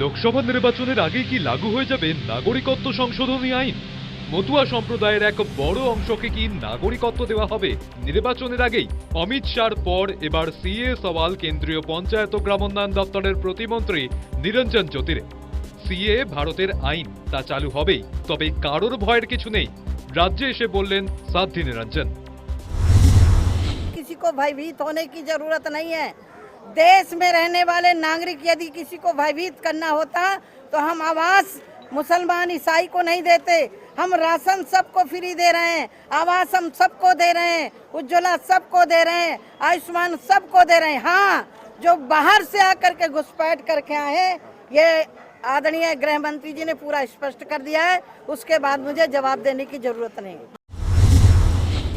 লোকসভা নির্বাচনের আগে কি লাগু হয়ে যাবে নাগরিকত্ব সংশোধনী আইন মতুয়া সম্প্রদায়ের এক বড় অংশকে কি নাগরিকত্ব দেওয়া হবে নির্বাচনের আগেই অমিত শাহর পর এবার সিএ সওয়াল কেন্দ্রীয় পঞ্চায়েত ও গ্রামোন্নয়ন দপ্তরের প্রতিমন্ত্রী নিরঞ্জন জ্যোতির সিএ ভারতের আইন তা চালু হবেই তবে কারোর ভয়ের কিছু নেই রাজ্যে এসে বললেন সাধ্বী নিরঞ্জন किसी को भयभीत होने की जरूरत नहीं है देश में रहने वाले नागरिक यदि किसी को भयभीत करना होता तो हम आवास मुसलमान ईसाई को नहीं देते। हम राशन सबको फ्री दे रहे हैं, आवास हम सबको दे रहे हैं, उज्ज्वला सबको दे रहे हैं, आयुष्मान सबको दे रहे हैं। हाँ जो बाहर से आकर के घुसपैठ करके आए हैं, ये आदरणीय गृह मंत्री जी ने पूरा स्पष्ट कर दिया है। उसके बाद मुझे जवाब देने की ज़रूरत नहीं।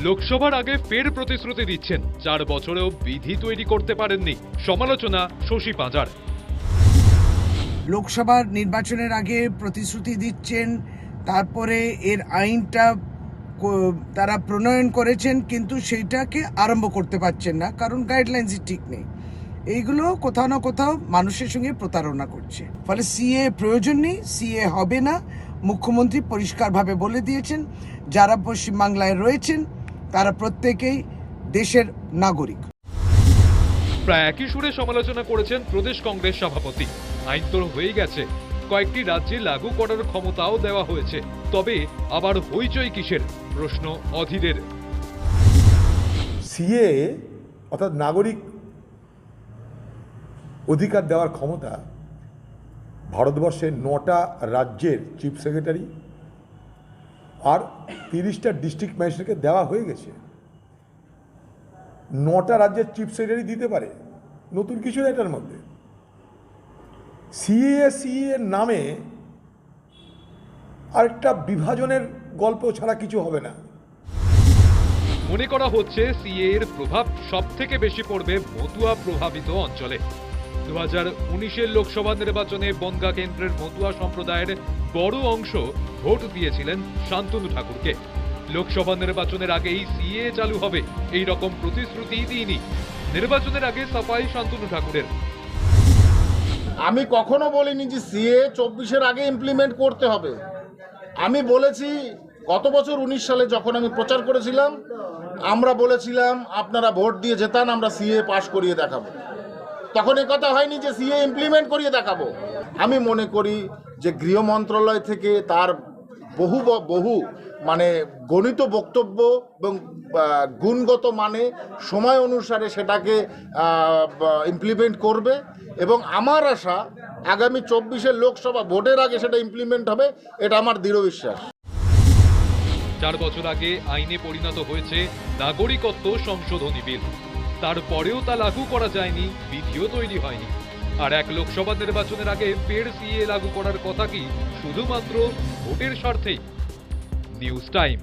লোকসভার আগে ফের প্রতিশ্রুতি দিচ্ছেন। চার বছরেও বিধি তৈরি করতে পারেননি। সমালোচনা শশী পাঁজার। লোকসভার নির্বাচনের আগে প্রতিশ্রুতি দিচ্ছেন, তারপরে এর আইনটা তারা প্রণয়ন করেছেন, কিন্তু সেইটাকে আরম্ভ করতে পারছেন না, কারণ গাইডলাইন্সই ঠিক নেই। এইগুলো কোথাও না কোথাও মানুষের সঙ্গে প্রতারণা করছে। ফলে সিএ প্রয়োজন নেই, সিএ হবে না। মুখ্যমন্ত্রী পরিষ্কারভাবে বলে দিয়েছেন, যারা পশ্চিমবাংলায় রয়েছেন তারা প্রত্যেকেই দেশের নাগরিক। প্রায় একই সুরে সমালোচনা করেছেন প্রদেশ কংগ্রেস সভাপতি। আইন তো হয়ে গেছে। কয়েকটি রাজ্যে লাগু করার ক্ষমতাও দেওয়া হয়েছে। তবে আবার হইচই কিসের? প্রশ্ন অধীরের। সিএ অর্থাৎ নাগরিক অধিকার দেওয়ার ক্ষমতা ভারতবর্ষের নটা রাজ্যের চিফ সেক্রেটারি আর তিরিশটা ডিস্ট্রিক্ট ম্যাজিস্ট্রেটকে দেওয়া হয়ে গেছে। নটা রাজ্যের চিফ সেক্রেটারি দিতে পারে। নতুন কিছু এটার মধ্যে। সিএ সিএ নামে আরেকটা বিভাজনের গল্প ছাড়া কিছু হবে না। মনে করা হচ্ছে সিএ এর প্রভাব সব থেকে বেশি পড়বে মতুয়া প্রভাবিত অঞ্চলে। দু হাজার উনিশের লোকসভা নির্বাচনে বনগা কেন্দ্রের মতুয়া সম্প্রদায়ের বড় অংশ ভোট দিয়েছিলেন শান্তনু ঠাকুরকে। লোকসভা নির্বাচনের আগেই সিএ চালু হবে, এই রকম প্রতিশ্রুতি দিইনি। নির্বাচনের আগে সাফাই শান্তনু ঠাকুরের। আমি কখনো বলিনি যে সিএ চব্বিশের আগে ইমপ্লিমেন্ট করতে হবে। আমি বলেছি, গত বছর উনিশ সালে যখন আমি প্রচার করেছিলাম, আমরা বলেছিলাম, আপনারা ভোট দিয়ে যেতান আমরা সিএ পাশ করিয়ে দেখাবো। তখন এ কথা হয়নি যে সিএ ইমপ্লিমেন্ট করিয়ে দেখাবো। আমি মনে করি যে গৃহ মন্ত্রণালয় থেকে তার বহু বহু মানে গণিত বক্তব্য এবং গুণগত মানে সময় অনুসারে সেটাকে ইমপ্লিমেন্ট করবে এবং আমার আশা আগামী চব্বিশের লোকসভা ভোটের আগে সেটা ইমপ্লিমেন্ট হবে, এটা আমার দৃঢ় বিশ্বাস। চার বছর আগে আইনে পরিণত হয়েছে নাগরিকত্ব সংশোধনী বিল। তারপরেও তা লাগু করা যায়নি, বিধিও তৈরি হয়নি। আর এক লোকসভা নির্বাচনের আগে ফের সিএ লাগু করার কথা কি শুধুমাত্র ভোটের স্বার্থেই? News time.